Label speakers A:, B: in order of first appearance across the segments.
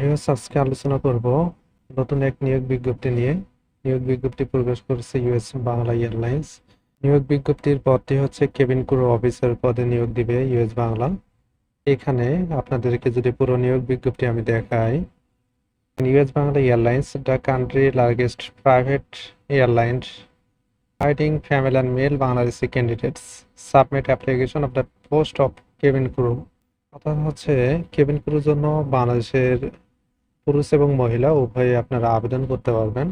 A: Viewers আজকে আলোচনা করব নতুন এক নিয়োগ বিজ্ঞপ্তি নিয়ে। নিয়োগ বিজ্ঞপ্তি প্রকাশ করেছে ইউএস বাংলা এয়ারলাইন্স নিয়োগ বিজ্ঞপ্তির পদটি হচ্ছে কেবিন ক্রু অফিসার পদে নিয়োগ দিবে ইউএস বাংলা। এখানে আপনাদেরকে যদি পুরো নিয়োগ বিজ্ঞপ্তি আমি দেখাই US Bangla airlines the country largest private airlines fighting female and male Bangladeshi candidates submit application of the post of cabin crew অর্থাৎ হচ্ছে কেবিন ক্রুর জন্য বাংলাদেশের পুরুষ এবং মহিলা, উভয়ে আপনারা আবেদন করতে পারবেন।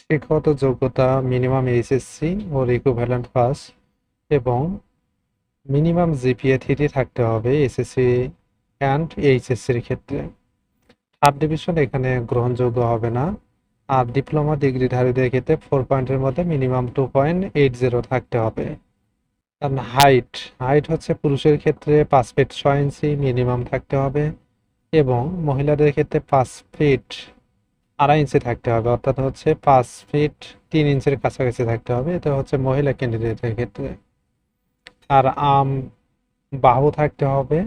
A: শিক্ষাগত যোগ্যতা মিনিমাম এইচএসসি ও ইকুইভ্যালেন্ট পাস এবং মিনিমাম জিপিএ থ্রি থাকতে হবে এসএসসি অ্যান্ড এইচএসসির ক্ষেত্রে। থার্ড ডিভিশন এখানে গ্রহণযোগ্য হবে না। আর ডিপ্লোমা ডিগ্রিধারীদের ক্ষেত্রে ফোর পয়েন্টের মধ্যে minimum two point eight zero থাকতে হবে। কারণ হাইট হাইট হচ্ছে পুরুষের ক্ষেত্রে পাঁচ ফিট ছয় ইঞ্চি মিনিমাম থাকতে হবে। এবং মহিলাদের ক্ষেত্রে পাঁচ ফিট আড়াই ইঞ্চি থাকতে হবে, অর্থাৎ হচ্ছে পাঁচ ফিট তিন ইঞ্চির কাছাকাছি থাকতে হবে, এটা হচ্ছে মহিলা ক্যান্ডিডেটের ক্ষেত্রে। আর আম বাহু থাকতে হবে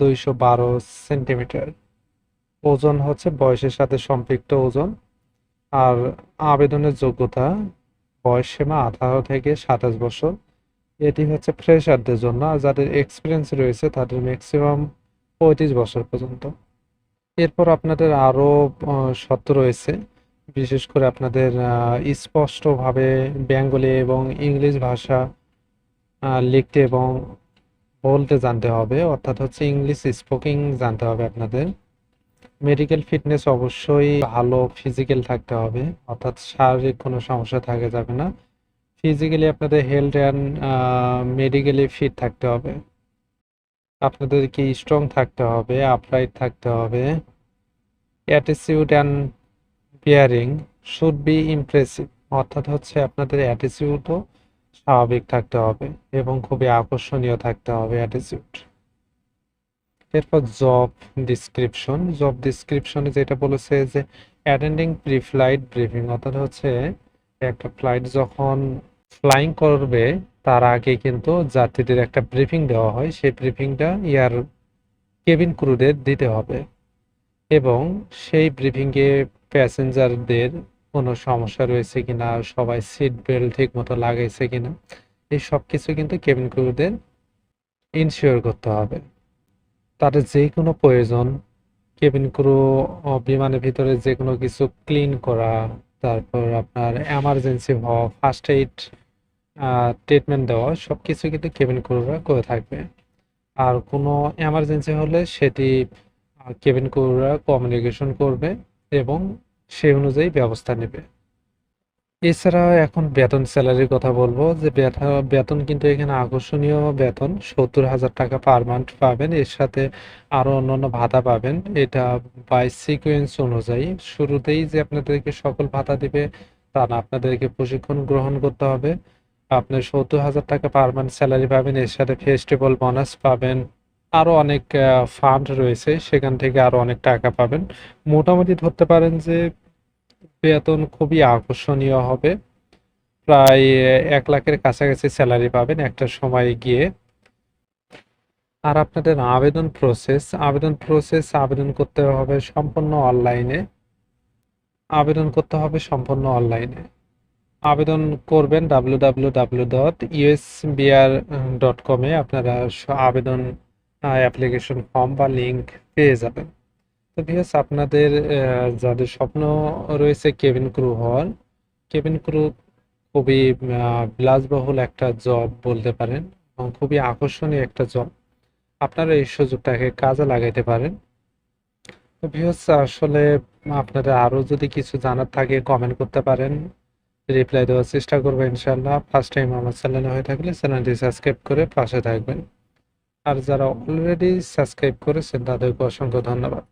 A: দুইশো বারো সেন্টিমিটার ওজন হচ্ছে বয়সের সাথে সম্পৃক্ত ওজন। আর আবেদনের যোগ্যতা বয়স সীমা আঠারো থেকে সাতাশ বছর। এটি হচ্ছে ফ্রেশারদের জন্য, আর যাদের এক্সপিরিয়েন্স রয়েছে তাদের ম্যাক্সিমাম পঁয়ত্রিশ বছর পর্যন্ত। এরপর আপনাদের আরও শর্ত রয়েছে। বিশেষ করে আপনাদের স্পষ্টভাবে বেঙ্গলি এবং ইংলিশ ভাষা লিখতে এবং বলতে জানতে হবে। অর্থাৎ হচ্ছে ইংলিশ স্পোকিং জানতে হবে আপনাদের। মেডিকেল ফিটনেস অবশ্যই ভালো ফিজিক্যাল থাকতে হবে। অর্থাৎ শারীরিক কোনো সমস্যা থাকা, যাবে না। ফিজিক্যালি আপনাদের হেলথ অ্যান্ড মেডিকেলি ফিট থাকতে হবে। আপনাদেরকে স্ট্রং থাকতে হবে আপরাইট থাকতে হবে। Attitude and bearing should be impressive অর্থাৎ হচ্ছে আপনাদের অ্যাটিটিউডও স্বাভাবিক থাকতে হবে এবং খুবই আকর্ষণীয় থাকতে হবে অ্যাটিটিউড এরপর জব ডিসক্রিপশন জব ডিসক্রিপশনে যেটা বলেছে যে অ্যাটেন্ডিং প্রি ফ্লাইট ব্রিফিং অর্থাৎ হচ্ছে একটা ফ্লাইট যখন ফ্লাইং করবে তার আগে কিন্তু যাত্রীদের একটা ব্রিফিং দেওয়া হয়। সেই ব্রিফিংটা ইয়ার কেবিন ক্রুদের দিতে হবে এবং সেই ব্রিফিংয়ে প্যাসেঞ্জারদের কোনো সমস্যা রয়েছে কিনা, সবাই সিট বেল্ট ঠিক মতো লাগাইছে কিনা, এই সব কিছু কিন্তু কেবিন ক্রুদের ইনশিওর করতে হবে। তাদের যে কোনো প্রয়োজন, কেবিন ক্রু বিমানের ভিতরে যে কোনো কিছু ক্লিন করা, তারপর আপনার এমার্জেন্সি হওয়া ফার্স্ট এইড ট্রিটমেন্ট দেওয়া সব কিছু কিন্তু কেবিন ক্রুরা করে থাকবে। আর কোনো এমার্জেন্সি হলে সেটি কেবিন ক্রুরা কমিউনিকেশন করবে এবং সেই অনুযায়ী ব্যবস্থা নেবে। এছাড়া এখন বেতন স্যালারির কথা বলব, যে বেতন কিন্তু এখানে আকর্ষণীয় বেতন, সত্তর হাজার টাকা পার মান্থ পাবেন। এর সাথে আরও অন্যান্য ভাতা পাবেন। এটা বাই সিকোয়েন্স অনুযায়ী। শুরুতেই যে আপনাদেরকে সকল ভাতা দিবে, তা না, আপনাদেরকে প্রশিক্ষণ গ্রহণ করতে হবে। আপনি সত্তর হাজার টাকা পার মান্থ স্যালারি পাবেন, এর সাথে ফেস্টিভ্যাল বোনাস পাবেন, আরও অনেক ফান্ড রয়েছে, সেখান থেকে আরও অনেক টাকা পাবেন। মোটামুটি ধরতে পারেন যে বেতন খুবই আকর্ষণীয় হবে। প্রায় এক লাখের কাছাকাছি স্যালারি পাবেন একটা সময় গিয়ে। আর আপনাদের আবেদন প্রসেস আবেদন প্রসেস আবেদন করতে হবে সম্পূর্ণ অনলাইনে আবেদন করতে হবে সম্পূর্ণ অনলাইনে আবেদন করবেন ডাব্লিউ ডাব্লিউ ডট ডট আপনারা আবেদন অ্যাপ্লিকেশন ফর্ম বা লিংক পেয়ে যাবেন। তো ভিউয়ার্স আপনাদের যাদের স্বপ্ন রয়েছে কেবিন ক্রু হওয়ার কেবিন ক্রু খুবই বিলাসবহুল একটা জব বলতে পারেন এবং খুবই আকর্ষণীয় একটা জব আপনারা এই সুযোগটাকে কাজে লাগাইতে পারেন। তো ভিউয়ার্স আসলে আপনাদের আরও যদি কিছু জানার থাকে কমেন্ট করতে পারেন। রিপ্লাই দেওয়ার চেষ্টা করব ইনশাল্লাহ ফার্স্ট টাইম আমার চ্যানেলে হয়ে থাকলে চ্যানেলটি সাবস্ক্রাইব করে পাশে থাকবেন। আর যারা অলরেডি সাবস্ক্রাইব করেছেন, তাদেরকে অসংখ্য ধন্যবাদ।